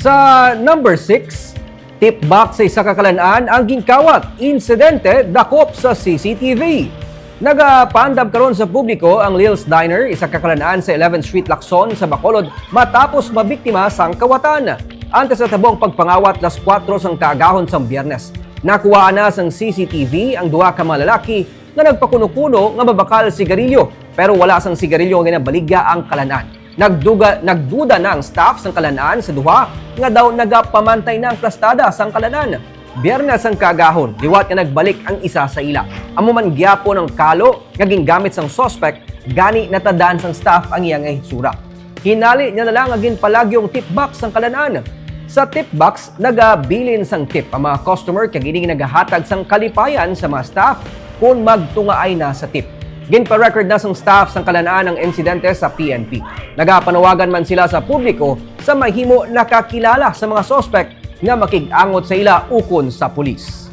Sa number 6, tip box sa isa kakalanaan ang gingkawat insidente dakop sa CCTV. Nagapandab karon sa publiko ang Lil's Diner, isa kakalanaan sa 11th Street, Lacson sa Bacolod matapos mabiktima sang kawatan. Antes sa tabong pagpangawat las 4 sang kaagahon sang biyernes. Nakuha na sang CCTV ang duha ka mga lalaki na nagpakuno-kuno nga mabakal sigarilyo pero wala sang sigarilyo nga nabaligya ang kalanan. Nagduga, nagduda na ang staff sang kalanan sa duha nga daw nagapamantay na ang plastada sang kalanan. Biyernes ang kagahon, liwat nga nagbalik ang isa sa ila. Amo man giyapo ng kalo nga gingamit sang suspect gani natadaan sang staff ang iyang hitsura. Hinali niya na lang agin palagyong tip box sang kalanan. Sa tip box, nagabilin sang tip ang mga customer kay gini nagahatag sang kalipayan sa mga staff kung magtungaay na sa tip. Ginpa-record na sang staff sang kalanaan ng insidente sa PNP. Nagapanawagan man sila sa publiko sa mahimo nakakilala sa mga suspect nga makig-angot sa ila ukon sa pulis.